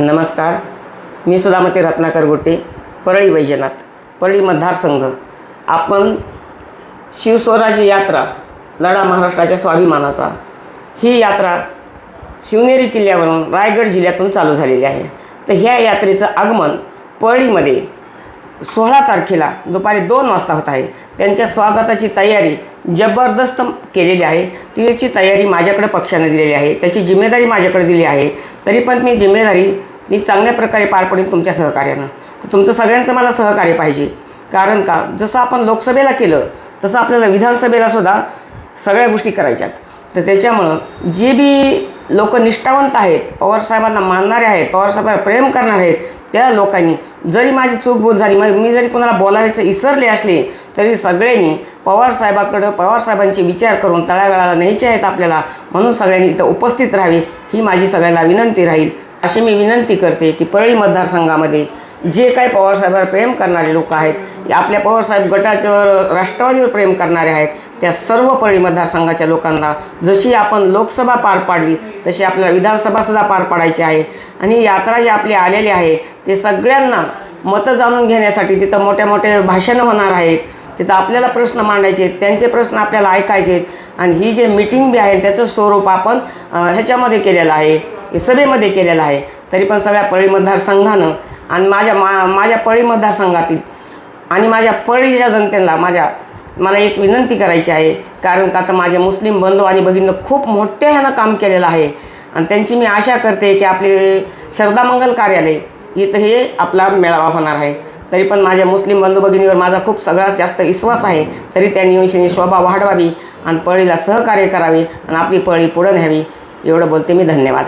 नमस्कार. मी सुधामती रत्नाकर गोटे परळी वैजनाथ परळी मतदारसंघ. आपण शिवस्वराज्य यात्रा लढा महाराष्ट्राच्या स्वाभिमानाचा. ही यात्रा शिवनेरी किल्ल्यावरून रायगड जिल्ह्यातून चालू झालेली आहे. तर ह्या यात्रेचं आगमन परळीमध्ये सोळा तारखेला दुपारी दोन वाजता होत आहे. त्यांच्या स्वागताची तयारी जबरदस्त केलेली आहे. तिची तयारी माझ्याकडे पक्षाने दिलेली आहे. त्याची जिम्मेदारी माझ्याकडे दिली आहे. तरी पण मी जिम्मेदारी मी चांगल्या प्रकारे पार पडेन तुमच्या सहकार्यानं. तर तुमचं सगळ्यांचं मला सहकार्य पाहिजे. कारण का? जसं आपण लोकसभेला केलं तसं आपल्याला विधानसभेला सुद्धा सगळ्या गोष्टी करायच्यात. तर त्याच्यामुळं जे बी लोक निष्ठावंत आहेत पवारसाहेबांना मानणारे आहेत पवारसाहेबांना प्रेम करणारे आहेत त्या लोकांनी जरी माझी चूक झाली मग मी जरी कोणाला बोलावेचं इसरले असले तरी सगळ्यांनी पवारसाहेबाकडं पवारसाहेबांचे विचार करून तळागाळाला न्यायचे आहेत आपल्याला म्हणून सगळ्यांनी इथं उपस्थित राहावे ही माझी सगळ्यांना विनंती राहील. अशी मी विनंती करते की परळी मतदारसंघामध्ये जे काही पवारसाहेबांवर प्रेम करणारे लोक आहेत आपल्या पवारसाहेब गटाच्यावर राष्ट्रवादीवर प्रेम करणारे आहेत त्या सर्व पळी मतदारसंघाच्या लोकांना जशी आपण लोकसभा पार पाडली तशी आपल्याला विधानसभासुद्धा पार पाडायची आहे. आणि यात्रा जी आपली आलेली आहे ते सगळ्यांना मतं जाणून घेण्यासाठी तिथं मोठ्या मोठ्या भाषणं होणार आहेत. तिथं आपल्याला प्रश्न मांडायचे आहेत त्यांचे प्रश्न आपल्याला ऐकायचे आहेत. आणि ही जे मीटिंग बी आहे त्याचं स्वरूप आपण ह्याच्यामध्ये केलेलं आहे हे सभेमध्ये केलेलं आहे. तरी पण सगळ्या पळी मतदारसंघानं आणि माझ्या मा माझ्या पळी मतदारसंघातील आणि माझ्या पळीच्या जनतेला माझ्या मला एक विनंती करायची आहे. कारण का आता माझे मुस्लिम बंधू आणि भगिनीनं खूप मोठ्या ह्यानं काम केलेलं आहे. आणि त्यांची मी आशा करते की आपले श्रद्धामंगल कार्यालय इथं हे आपला मेळावा होणार आहे. तरी पण माझ्या मुस्लिम बंधू भगिनीवर माझा खूप सगळ्यात जास्त विश्वास आहे. तरी त्यांनी येऊन शोभा वाढवावी आणि पळीला सहकार्य करावे आणि आपली पळी पुढं न्यावी. एवढं बोलते मी. धन्यवाद.